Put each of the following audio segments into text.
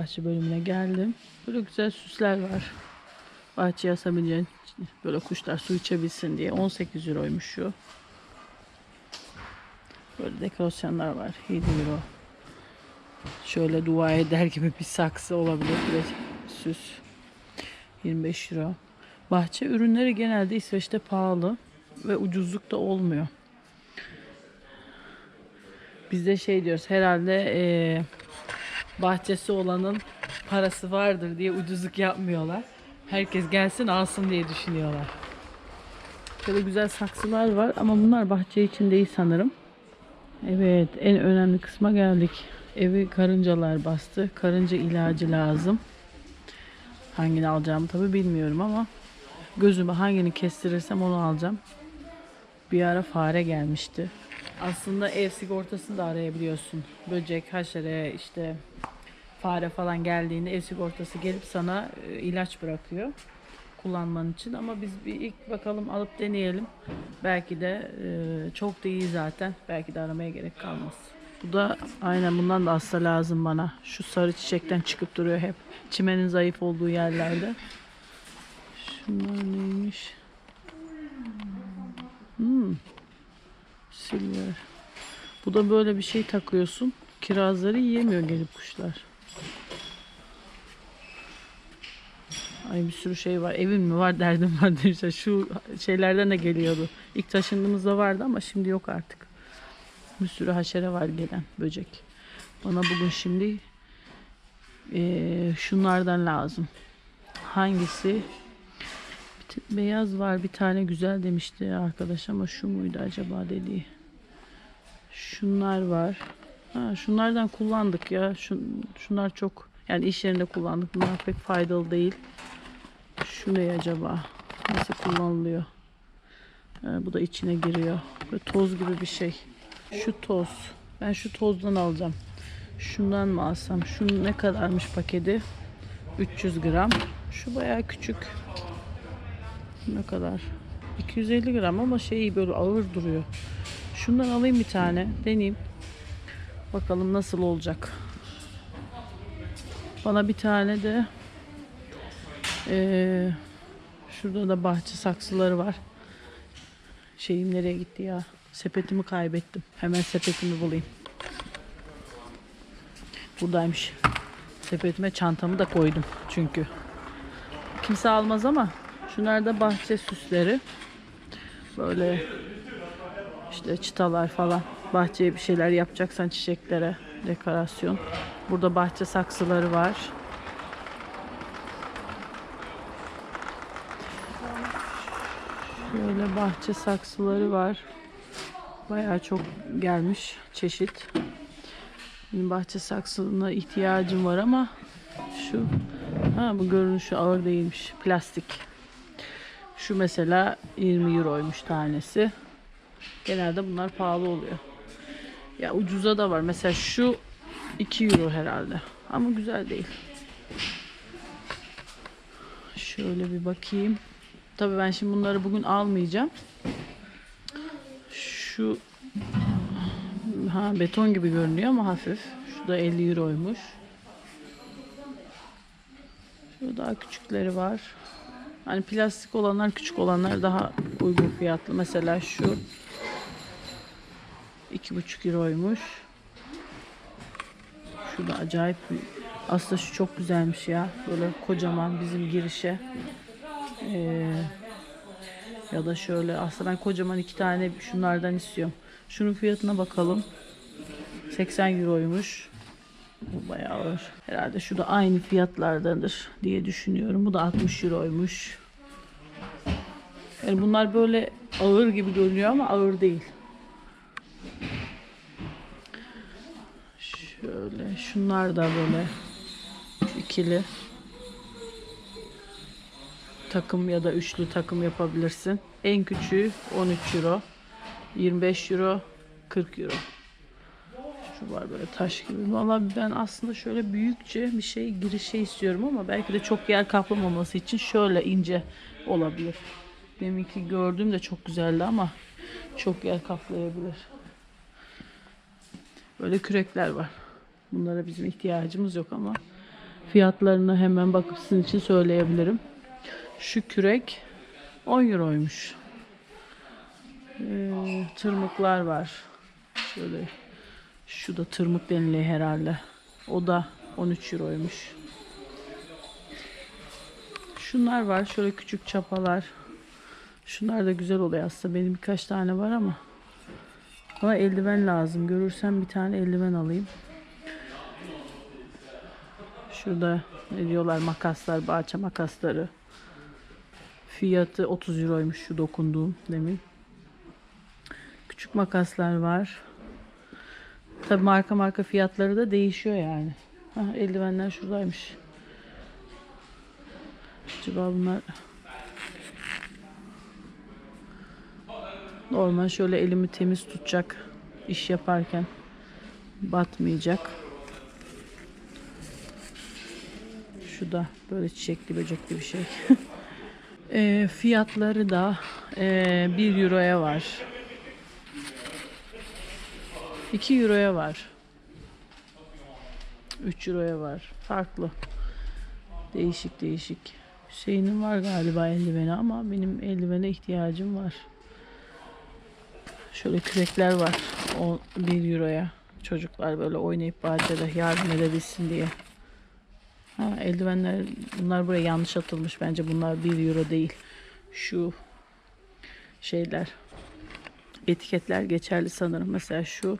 Bahçe bölümüne geldim. Böyle güzel süsler var. Bahçeye asabileceğin böyle kuşlar su içebilsin diye 18 euroymuş şu. Böyle dekorasyonlar var. 7 euro. Şöyle dua eder gibi bir saksı olabilir. De süs. 25 euro. Bahçe ürünleri genelde İsveç'te pahalı ve ucuzluk da olmuyor. Biz de şey diyoruz herhalde eee, bahçesi olanın parası vardır diye ucuzluk yapmıyorlar. Herkes gelsin alsın diye düşünüyorlar. Şöyle güzel saksılar var ama bunlar bahçe için değil sanırım. Evet en önemli kısma geldik. Evi karıncalar bastı. Karınca ilacı lazım. Hangini alacağımı tabi bilmiyorum ama gözüme hangini kestirirsem onu alacağım. Bir ara fare gelmişti. Aslında ev sigortasını da arayabiliyorsun. Böcek, haşere, işte fare falan geldiğinde ev sigortası gelip sana e, ilaç bırakıyor kullanman için ama biz bir ilk bakalım alıp deneyelim. Belki de e, çok da iyi zaten. Belki de aramaya gerek kalmaz. Bu da aynen bundan da asla lazım bana. Şu sarı çiçekten çıkıp duruyor hep. Çimenin zayıf olduğu yerlerde. Şunlar neymiş? Hmm. Silver. Bu da böyle bir şey takıyorsun. Kirazları yiyemiyor gelip kuşlar. Ay bir sürü şey var. Evim mi var derdim var işte. Şu şeylerden de geliyordu. İlk taşındığımızda vardı ama şimdi yok artık. Bir sürü haşere var gelen böcek. Bana bugün şimdi eee, şunlardan lazım. Hangisi? Beyaz var bir tane güzel demişti arkadaş ama şu muydu acaba dediği. Şunlar var. Ha, şunlardan kullandık ya. Şun, şunlar çok yani iş yerinde kullandık. Bunlar pek faydalı değil. Şu ne acaba? Nasıl kullanılıyor? Ha, bu da içine giriyor. Böyle toz gibi bir şey. Şu toz. Ben şu tozdan alacağım. Şundan mı alsam? Şu ne kadarmış paketi? 300 gram. Şu bayağı küçük. Ne kadar? 250 gram ama şey böyle ağır duruyor. Şundan alayım bir tane. Deneyeyim. Bakalım nasıl olacak. Bana bir tane de eee, şurada da bahçe saksıları var. Şeyim nereye gitti ya? Sepetimi kaybettim. Hemen sepetimi bulayım. Buradaymış. Sepetime çantamı da koydum çünkü. Kimse almaz ama şunlar da bahçe süsleri. Böyle işte çıtalar falan. Bahçeye bir şeyler yapacaksan çiçeklere dekorasyon. Burada bahçe saksıları var. Şöyle bahçe saksıları var. Bayağı çok gelmiş çeşit. Benim bahçe saksına ihtiyacım var ama şu ha bu görünüşü ağır değilmiş. Plastik. Şu mesela 20 euroymuş tanesi. Genelde bunlar pahalı oluyor. Ya ucuza da var. Mesela şu 2 euro herhalde. Ama güzel değil. Şöyle bir bakayım. Tabii ben şimdi bunları bugün almayacağım. Şu ha beton gibi görünüyor ama hafif. Şu da 50 euroymuş. Şu daha küçükleri var. Hani plastik olanlar küçük olanlar daha uygun fiyatlı. Mesela şu 2,5 euroymuş. Şu da acayip bir... Aslında şu çok güzelmiş ya. Böyle kocaman bizim girişe. Ee, ya da şöyle aslında ben kocaman iki tane şunlardan istiyorum. Şunun fiyatına bakalım. 80 euroymuş. Bu bayağı ağır. Herhalde şu da aynı fiyatlardandır diye düşünüyorum. Bu da 60 euroymuş. Yani bunlar böyle ağır gibi görünüyor ama ağır değil. Şöyle şunlar da böyle ikili takım ya da üçlü takım yapabilirsin. En küçüğü 13 euro. 25 euro 40 euro. Şu var böyle taş gibi. Valla ben aslında şöyle büyükçe bir şey girişe istiyorum ama belki de çok yer kaplamaması için şöyle ince olabilir. Deminki gördüğüm de çok güzeldi ama çok yer kaplayabilir. Böyle kürekler var. Bunlara bizim ihtiyacımız yok ama Fiyatlarını hemen bakıp sizin için söyleyebilirim. Şu kürek 10 euroymuş. Ee, tırmıklar var. Şöyle şu da tırmık deniliyor herhalde. O da 13 euroymuş. Şunlar var. Şöyle küçük çapalar. Şunlar da güzel oluyor aslında. Benim birkaç tane var ama. Ama eldiven lazım. Görürsem bir tane eldiven alayım. Şurada ne diyorlar makaslar, bahçe makasları. Fiyatı 30 euroymuş şu dokunduğum demin. Küçük makaslar var. Tabi marka marka fiyatları da değişiyor yani. Ha, eldivenler şuradaymış. Acaba bunlar normal şöyle elimi temiz tutacak iş yaparken batmayacak. Şu da böyle çiçekli böcekli bir şey. E, fiyatları da e, 1 euroya var. 2 euroya var. 3 euroya var. Farklı. Değişik değişik. Hüseyin'in var galiba eldiveni ama benim eldivene ihtiyacım var. Şöyle kürekler var. O 1 euroya. Çocuklar böyle oynayıp bahçede yardım edebilsin diye. Ha, eldivenler bunlar buraya yanlış atılmış bence bunlar 1 euro değil. Şu şeyler etiketler geçerli sanırım. Mesela şu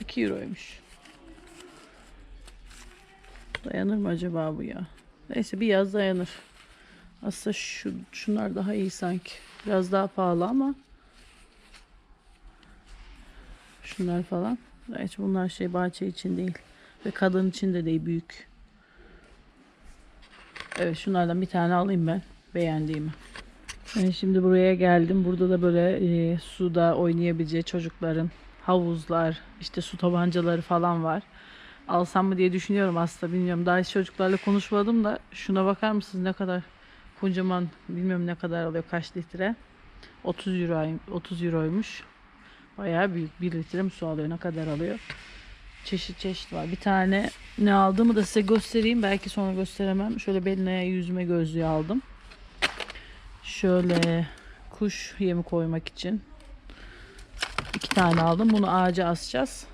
2 euroymuş. Dayanır mı acaba bu ya? Neyse bir yaz dayanır. Aslında şu şunlar daha iyi sanki. Biraz daha pahalı ama şunlar falan. Hiç bunlar şey bahçe için değil. Ve kadın için de değil büyük. Evet şunlardan bir tane alayım ben. Beğendiğimi. Ben şimdi buraya geldim. Burada da böyle e, suda oynayabileceği çocukların havuzlar, işte su tabancaları falan var. Alsam mı diye düşünüyorum aslında bilmiyorum. Daha hiç çocuklarla konuşmadım da şuna bakar mısınız ne kadar kocaman bilmiyorum ne kadar alıyor kaç litre. 30 euro 30 euroymuş. Bayağı büyük. 1 litre mi su alıyor? Ne kadar alıyor? Çeşit çeşit var. Bir tane ne aldığımı da size göstereyim. Belki sonra gösteremem. Şöyle beline yüzüme gözlüğü aldım. Şöyle kuş yemi koymak için iki tane aldım. Bunu ağaca asacağız.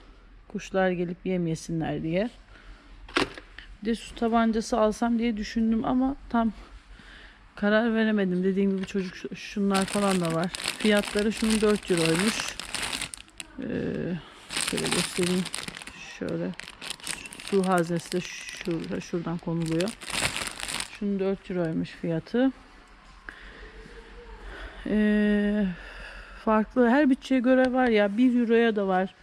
Kuşlar gelip yem yesinler diye. Bir de su tabancası alsam diye düşündüm ama tam karar veremedim. Dediğim gibi çocuk şunlar falan da var. Fiyatları şunun 4 euroymuş. Ee, şöyle göstereyim. Şöyle su haznesi de şurada, şuradan konuluyor. Şunun 4 euroymuş fiyatı. Ee, farklı her bütçeye göre var ya 1 euroya da var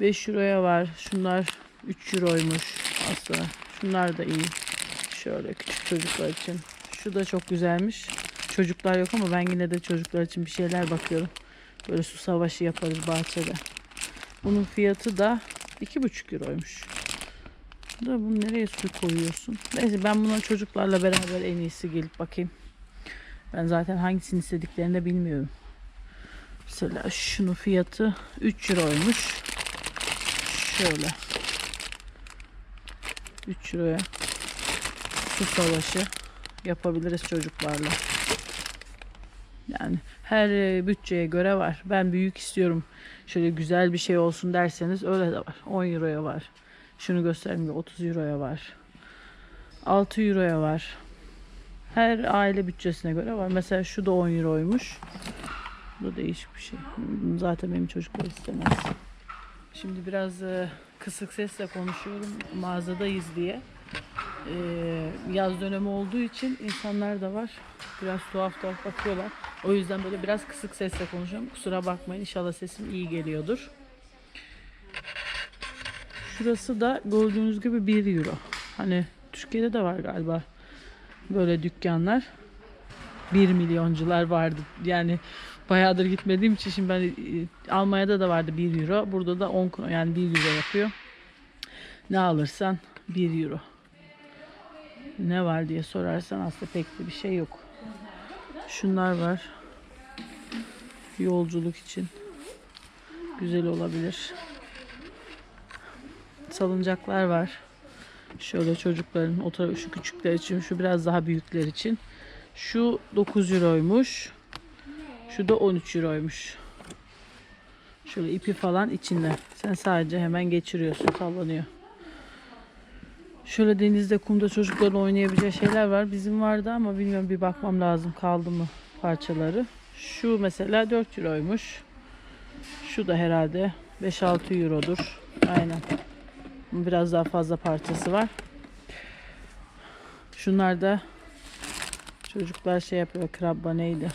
5 euroya var. Şunlar 3 euroymuş aslında şunlar da iyi. Şöyle küçük çocuklar için. Şu da çok güzelmiş. Çocuklar yok ama ben yine de çocuklar için bir şeyler bakıyorum. Böyle su savaşı yaparız bahçede. Bunun fiyatı da 2,5 euroymuş. Da bunu nereye su koyuyorsun? Neyse ben buna çocuklarla beraber en iyisi gelip bakayım ben zaten hangisini istediklerini de bilmiyorum. Mesela şunun fiyatı 3 euroymuş. Şöyle. 3 euroya su savaşı yapabiliriz çocuklarla. Yani her e, bütçeye göre var. Ben büyük istiyorum. Şöyle güzel bir şey olsun derseniz öyle de var. 10 euroya var. Şunu göstereyim 30 euroya var. 6 euroya var. Her aile bütçesine göre var. Mesela şu da 10 euroymuş. Bu değişik bir şey. Zaten benim çocuklar istemez. Şimdi biraz e, kısık sesle konuşuyorum. Mağazadayız diye. E, yaz dönemi olduğu için insanlar da var. Biraz tuhaf tuhaf bakıyorlar. O yüzden böyle biraz kısık sesle konuşuyorum. Kusura bakmayın. İnşallah sesim iyi geliyordur. Şurası da gördüğünüz gibi 1 euro. Hani Türkiye'de de var galiba böyle dükkanlar. 1 milyoncular vardı. Yani bayağıdır gitmediğim için şimdi ben e, Almanya'da da vardı 1 euro. Burada da 10 kron yani 1 euro yapıyor. Ne alırsan 1 euro. Ne var diye sorarsan aslında pek de bir şey yok. Şunlar var. Yolculuk için. Güzel olabilir. Salıncaklar var. Şöyle çocukların o tarafı şu küçükler için, şu biraz daha büyükler için. Şu 9 euroymuş. Şu da 13 euroymuş. Şöyle ipi falan içinde. Sen sadece hemen geçiriyorsun, sallanıyor. Şöyle denizde, kumda çocukların oynayabileceği şeyler var. Bizim vardı ama bilmiyorum bir bakmam lazım kaldı mı parçaları. Şu mesela 4 euroymuş. Şu da herhalde 5-6 eurodur. Aynen. Biraz daha fazla parçası var. Şunlar da çocuklar şey yapıyor. Krabba neydi?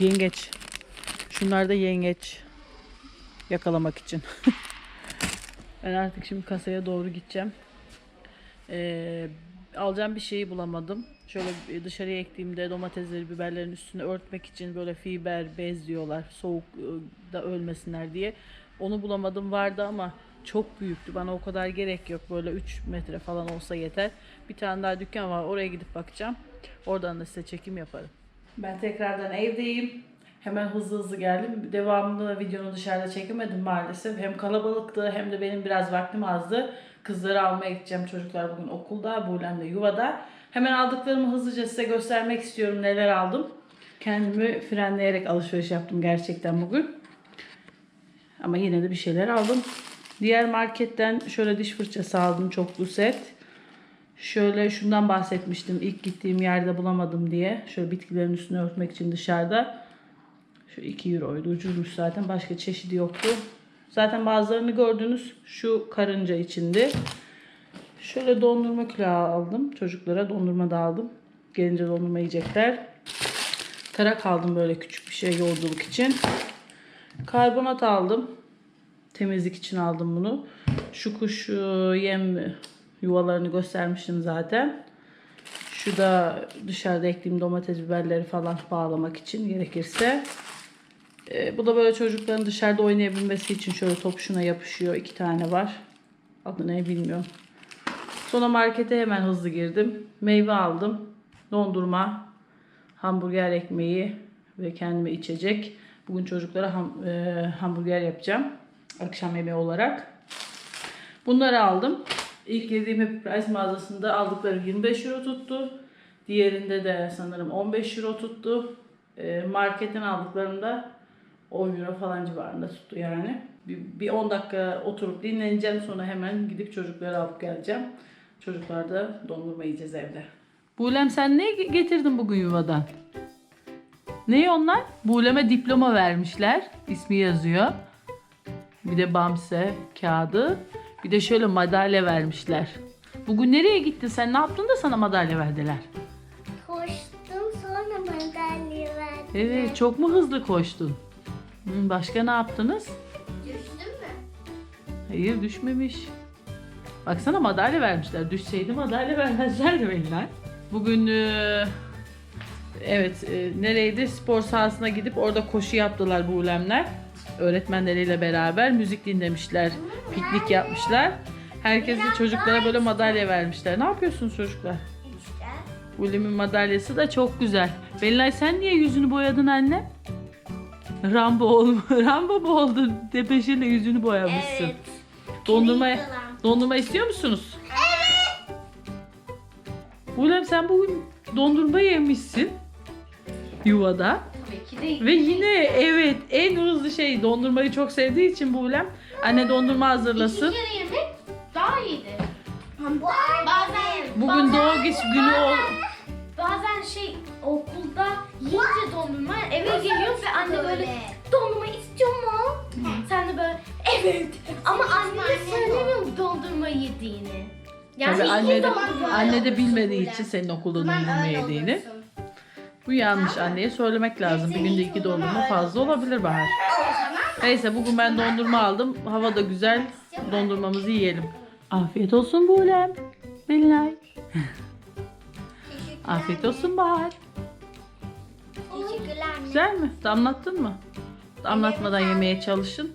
Yengeç. Şunlar da yengeç yakalamak için. ben artık şimdi kasaya doğru gideceğim. Ee, alacağım bir şeyi bulamadım. Şöyle dışarıya ektiğimde domatesleri, biberlerin üstüne örtmek için böyle fiber bez diyorlar. Soğuk e, da ölmesinler diye. Onu bulamadım vardı ama çok büyüktü. Bana o kadar gerek yok. Böyle 3 metre falan olsa yeter. Bir tane daha dükkan var. Oraya gidip bakacağım. Oradan da size çekim yaparım. Ben tekrardan evdeyim. Hemen hızlı hızlı geldim. Devamlı videonu dışarıda çekemedim maalesef. Hem kalabalıktı hem de benim biraz vaktim azdı. Kızları almaya gideceğim. Çocuklar bugün okulda, Buğlem de yuvada. Hemen aldıklarımı hızlıca size göstermek istiyorum neler aldım. Kendimi frenleyerek alışveriş yaptım gerçekten bugün. Ama yine de bir şeyler aldım. Diğer marketten şöyle diş fırçası aldım çoklu set. Şöyle şundan bahsetmiştim ilk gittiğim yerde bulamadım diye. Şöyle bitkilerin üstüne örtmek için dışarıda. Şu 2 euroydu ucuzmuş zaten başka çeşidi yoktu. Zaten bazılarını gördünüz şu karınca içindi. Şöyle dondurma külahı aldım. Çocuklara dondurma da aldım. Gelince dondurma yiyecekler. Tarak aldım böyle küçük bir şey yolculuk için. Karbonat aldım. Temizlik için aldım bunu. Şu kuş yem yuvalarını göstermiştim zaten. Şu da dışarıda eklediğim domates biberleri falan bağlamak için gerekirse. E, bu da böyle çocukların dışarıda oynayabilmesi için şöyle top şuna yapışıyor. iki tane var. Adı ne bilmiyorum. Sonra markete hemen hızlı girdim. Meyve aldım. Dondurma, hamburger ekmeği ve kendime içecek. Bugün çocuklara ham- e, hamburger yapacağım. Akşam yemeği olarak. Bunları aldım. İlk girdiğim Happy Price mağazasında aldıkları 25 euro tuttu. Diğerinde de sanırım 15 euro tuttu. E, marketten aldıklarımda 10 euro falan civarında tuttu yani. Bir, bir 10 dakika oturup dinleneceğim sonra hemen gidip çocukları alıp geleceğim. Çocuklar da dondurma yiyeceğiz evde. Buğlem sen ne getirdin bugün yuvadan? Ne onlar? Buğlem'e diploma vermişler. İsmi yazıyor. Bir de bamse kağıdı. Bir de şöyle madalya vermişler. Bugün nereye gittin sen? Ne yaptın da sana madalya verdiler? Koştum sonra madalya verdim. Evet, çok mu hızlı koştun? Hı, Başka ne yaptınız? Düştün mü? Hayır düşmemiş. Baksana madalya vermişler. Düşseydi madalya vermezlerdi Belinay. Bugün e, evet e, nereydi? Spor sahasına gidip orada koşu yaptılar bu ulemler. Öğretmenleriyle beraber müzik dinlemişler. Piknik yapmışlar. Herkese çocuklara böyle madalya vermişler. Ne yapıyorsunuz çocuklar? İşte. Ulem'in madalyası da çok güzel. Belinay sen niye yüzünü boyadın anne? Rambo ol Rambo mu oldun? Tepeşirle yüzünü boyamışsın. Evet. Dondurma, dondurma istiyor musunuz? Evet. Bulem sen bugün dondurma yemişsin. Yuvada. Tabii ki de. Ve yine evet en hızlı şey dondurmayı çok sevdiği için Bulem. Anne dondurma hazırlasın. İki kere yemek daha iyidir. Bazen. Bugün doğum günü ol. Bazen şey okulda yiyince dondurma eve geliyor ve anne böyle dondurma istiyor mu? Sen de böyle evet. Ama anne de söylemiyor bu dondurma yediğini. Yani Tabii anne de, dondurma. anne de bilmediği için senin okulda dondurma yediğini. Bu yanlış anneye söylemek lazım. Bir günde iki dondurma fazla olabilir Bahar. Neyse bugün ben dondurma aldım. Hava da güzel. Dondurmamızı yiyelim. Afiyet olsun Buğlem. Belinay. Afiyet olsun Bahar. Teşekkürler. Güzel mi? Damlattın mı? Damlatmadan yemeye çalışın.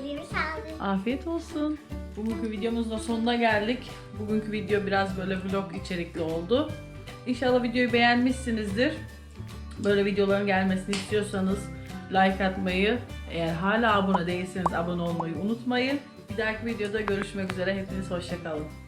Elimi sağlık. Afiyet olsun. Bugünkü videomuzun da sonuna geldik. Bugünkü video biraz böyle vlog içerikli oldu. İnşallah videoyu beğenmişsinizdir. Böyle videoların gelmesini istiyorsanız like atmayı, eğer hala abone değilseniz abone olmayı unutmayın. Bir dahaki videoda görüşmek üzere. Hepiniz hoşçakalın.